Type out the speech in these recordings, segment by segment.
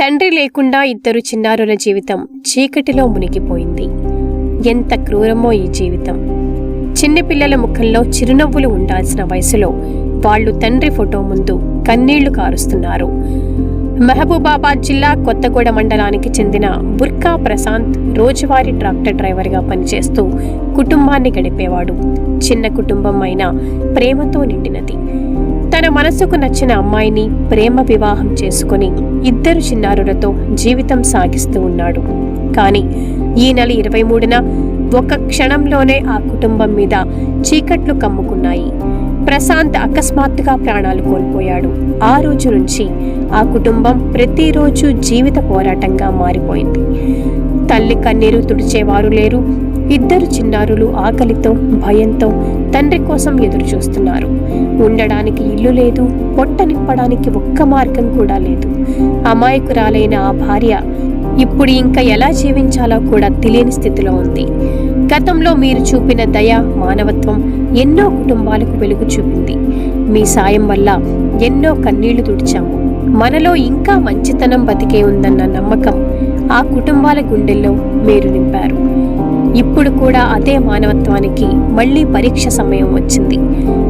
తండ్రి లేకుండా ఇద్దరు చిన్నారుల జీవితం చీకటిలో మునిగిపోయింది. ఎంత క్రూరమో ఈ జీవితం. చిన్నపిల్లల ముఖంలో చిరునవ్వులు ఉండాల్సిన వయసులో వాళ్ళు తండ్రి ఫోటో ముందు కన్నీళ్ళు కారుస్తున్నారు. మహబూబాబాద్ జిల్లా కొత్తగూడ మండలానికి చెందిన బుర్కా ప్రశాంత్ రోజువారీ ట్రాక్టర్ డ్రైవర్గా పనిచేస్తూ కుటుంబాన్ని గడిపేవాడు. చిన్న కుటుంబం అయినా ప్రేమతో నిండినది. తన మనసుకు నచ్చిన అమ్మాయిని ప్రేమ వివాహం చేసుకుని ఇద్దరు చిన్నారులతో జీవితం సాగిస్తూ ఉన్నాడు. కానీ ఈ నెల ఇరవై మూడున ఒక క్షణంలోనే ఆ కుటుంబం మీద చీకట్లు కమ్ముకున్నాయి. ప్రశాంత్ అకస్మాత్తుగా ప్రాణాలు కోల్పోయాడు. ఆ రోజు నుంచి ఆ కుటుంబం ప్రతిరోజు జీవిత పోరాటంగా మారిపోయింది. తల్లి కన్నీరు తుడిచేవారు లేరు. ఇద్దరు చిన్నారులు ఆకలితో భయంతో తండ్రి కోసం ఎదురు చూస్తున్నారు ఉండడానికి ఇల్లు లేదు పొట్ట నింపడానికి ఒక్క మార్గం కూడా లేదు. అమాయకురాలైన ఆ భార్య ఇప్పుడు ఇంకా ఎలా జీవించాలో కూడా తెలియని స్థితిలో ఉంది. గతంలో మీరు చూపిన దయ మానవత్వం ఎన్నో కుటుంబాలకు వెలుగు చూపింది. మీ సాయం వల్ల ఎన్నో కన్నీళ్ళు తుడిచాము. మనలో ఇంకా మంచితనం బతికే ఉందన్న నమ్మకం ఆ కుటుంబాల గుండెల్లో మీరు నింపారు. ఇప్పుడు కూడా అదే మానవత్వానికి మళ్ళీ పరీక్ష సమయం వచ్చింది.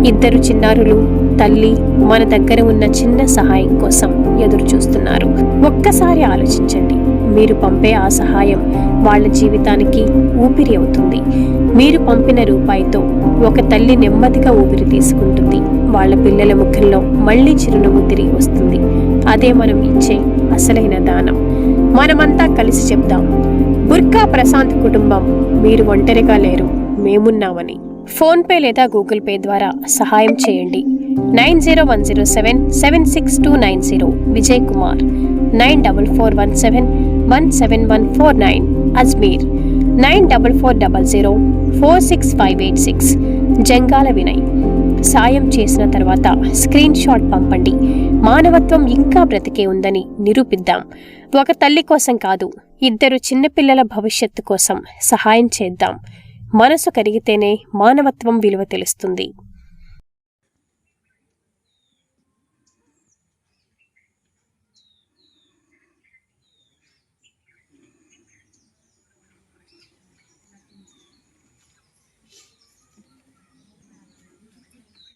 ఇద్దరు చిన్నారులు తల్లి మన దగ్గర ఉన్న చిన్న సహాయం కోసం ఎదురు చూస్తున్నారు ఒక్కసారి ఆలోచించండి. మీరు పంపే ఆ సహాయం వాళ్ళ జీవితానికి ఊపిరి అవుతుంది. మీరు పంపిన రూపాయితో ఒక తల్లి నెమ్మదిగా ఊపిరి తీసుకుంటుంది. వాళ్ళ పిల్లల ముఖంలో మళ్ళీ చిరునవ్వు తిరిగి వస్తుంది. అదే మనం ఇచ్చే అసలైన దానం. మనమంతా కలిసి చెప్దాం. బుర్కా ప్రశాంత్ కుటుంబం మీరు ఒంటరిగా లేరు. మేమున్నామని. ఫోన్పే లేదా గూగుల్ పే ద్వారా సహాయం చేయండి. Nine zero one zero seven seven six two nine zero Vijay Kumar. Nine double four one seven one seven one four nine Ajmeer. Nine double four double zero four six five eight six Jangala Vinay. సాయం చేసిన తర్వాత screen shot పంపండి. మానవత్వం ఇంకా బ్రతికే ఉందని నిరూపిద్దాం. ఒక తల్లి కోసం కాదు ఇద్దరు చిన్నపిల్లల భవిష్యత్తు కోసం సహాయం చేద్దాం. మనసు కరిగితేనే మానవత్వం విలువ తెలుస్తుంది.